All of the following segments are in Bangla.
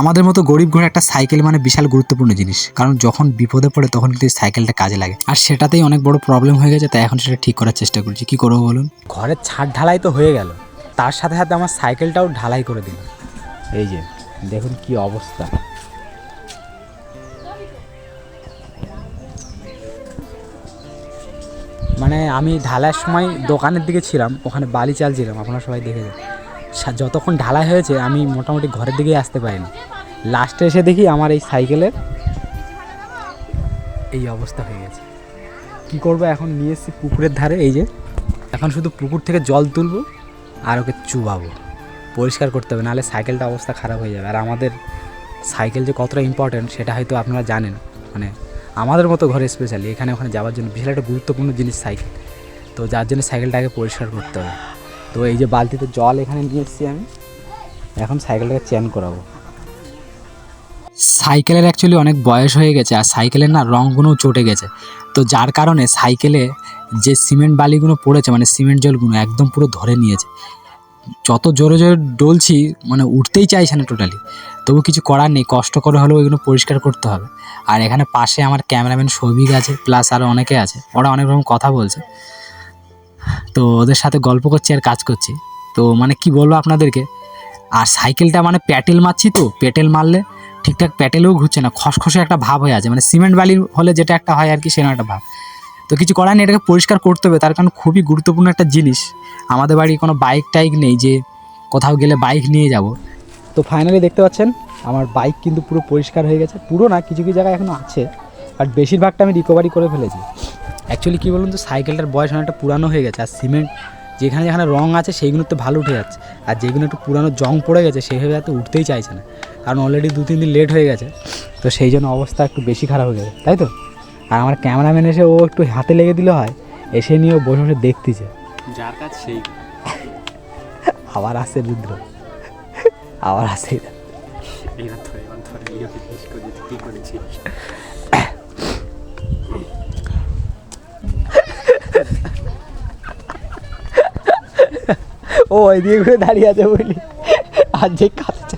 আমাদের মতো গরিব ঘরে একটা সাইকেল মানে বিশাল গুরুত্বপূর্ণ জিনিস। কারণ যখন বিপদে পড়ে তখন কিন্তু এই সাইকেলটা কাজে লাগে। আর সেটাতেই অনেক বড় প্রবলেম হয়ে গেছে, তাই এখন সেটা ঠিক করার চেষ্টা করছি। কি করব বলুন? ঘরের ছাদ ঢালাই তো হয়ে গেল। তার সাথে সাথে আমার সাইকেলটাও ঢালাই করে দিল এই যে, দেখুন কি অবস্থা। মানে আমি ঢালাইয়ের সময় দোকানের দিকে ছিলাম, ওখানে বালি চাল ছিলাম আপনারা সবাই দেখে যান যতক্ষণ ঢালাই হয়েছে আমি মোটামুটি ঘরের দিকেই আসতে পারিনি। লাস্টে এসে দেখি আমার এই সাইকেলের এই অবস্থা হয়ে গেছে। কি করব এখন? নিয়ে এসেছি পুকুরের ধারে, এই যে। এখন শুধু পুকুর থেকে জল তুলবো আর ওকে চুবাবো। পরিষ্কার করতে হবে, নাহলে সাইকেলটা অবস্থা খারাপ হয়ে যাবে। আর আমাদের সাইকেল যে কতটা ইম্পর্ট্যান্ট সেটা হয়তো আপনারা জানেন। মানে আমাদের মতো ঘরে স্পেশালি এখানে ওখানে যাওয়ার জন্য বিশাল একটা গুরুত্বপূর্ণ জিনিস সাইকেল। তো যার জন্য সাইকেলটাকে পরিষ্কার করতে হবে। তো এই যে বালতিতে জল এখানে নিয়ে এসেছি আমি। এখন সাইকেলটাকে চেন করাবো। সাইকেলের অ্যাকচুয়ালি অনেক বয়স হয়ে গেছে আর সাইকেলের না রঙগুলোও চটে গেছে। তো যার কারণে সাইকেলে যে সিমেন্ট বালিগুলো পড়েছে মানে সিমেন্ট জলগুলো একদম পুরো ধরে নিয়েছে। যত জোরে জোরে ডলছি মানে উঠতেই চাইছে না টোটালি তবু কিছু করার নেই, কষ্ট করে হলেও এগুলো পরিষ্কার করতে হবে। আর এখানে পাশে আমার ক্যামেরাম্যান সৌভিক আছে প্লাস আরও অনেকে আছে, ওরা অনেক রকম কথা বলছে। তো ওদের সাথে গল্প করছি আর কাজ করছি। তো মানে কি বলব আপনাদেরকে? আর সাইকেলটা মানে প্যাটেল মারছি তো, প্যাটেল মারলে ঠিকঠাক প্যাটেলেও ঘুরছে না, খসখসে একটা ভাব হয়ে আছে। মানে সিমেন্ট বালির হলে যেটা একটা হয় আর কি, সেরকম একটা ভাব। তো কিছু করার নেই, এটাকে পরিষ্কার করতে হবে। তার কারণ খুবই গুরুত্বপূর্ণ একটা জিনিস। আমাদের বাড়ি কোনো বাইক টাইক নেই যে কোথাও গেলে বাইক নিয়ে যাব। তো ফাইনালি দেখতে পাচ্ছেন, আমার বাইক কিন্তু পুরো পরিষ্কার হয়ে গেছে। পুরো না, কিছু কিছু জায়গায় এখনও আছে। বাট বেশিরভাগটা আমি রিকভারি করে ফেলেছি। অ্যাকচুয়ালি কী বলুন তো সাইকেলটার বয়স অনেকটা পুরানো হয়ে গেছে আর সিমেন্ট যেখানে যেখানে রং আছে সেইগুলো তো ভালো উঠে যাচ্ছে। আর যেগুলো একটু পুরানো জং পড়ে গেছে সেইভাবে এত উঠতেই চাইছে না। কারণ অলরেডি দু তিন দিন লেট হয়ে গেছে তো সেই জন্য অবস্থা একটু বেশি খারাপ হয়ে গেছে তাই তো? আর আমার ক্যামেরাম্যান এসে ও একটু হাতে লেগে দিলে হয় এসে নিয়ে ও বসে বসে দেখতেছে। যার কাজ সেই। আবার আসে রুদ্র। আবার আসে এইবার ধরে এবার ধরে ইয়ে জিজ্ঞেস করে যে কী করেছিস ও ওই দিয়ে ঘুরে দাঁড়িয়ে আছে বুঝলি আর যে কাছে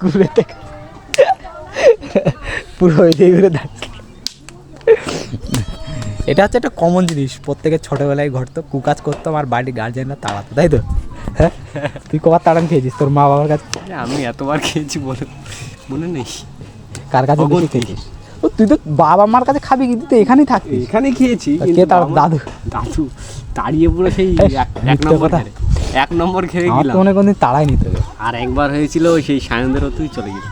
ঘুরে থেকে পুরো ওই দিয়ে ঘুরে দাঁড়িয়ে। এটা হচ্ছে একটা কমন জিনিস প্রত্যেকের ছোটোবেলায় ঘটতো কুকাজ করতাম আর বাড়ির গার্জেনরা তাড়াতো তাই তো? হ্যাঁ? তুই কবার তাড়ান খেয়েছিস তোর মা বাবার কাছে? আমি এতবার খেয়েছি বলে মনে নেই। কার কাছে বেশি অগণিত। খেয়েছিস? ও তুই তো বাবা মার কাছে খাবি কিন্তু তুই এখানেই থাকবি এখানে খেয়েছি তা কে তার দাদু? দাদু তাড়িয়ে পুরো সেই এক- নম্বর এক নম্বর খেয়ে গেলাম তো মনে কোনদিন তাড়াই নিতে হবে। আর একবার হয়েছিল সেই সায়নদের তুই চলে গেলি।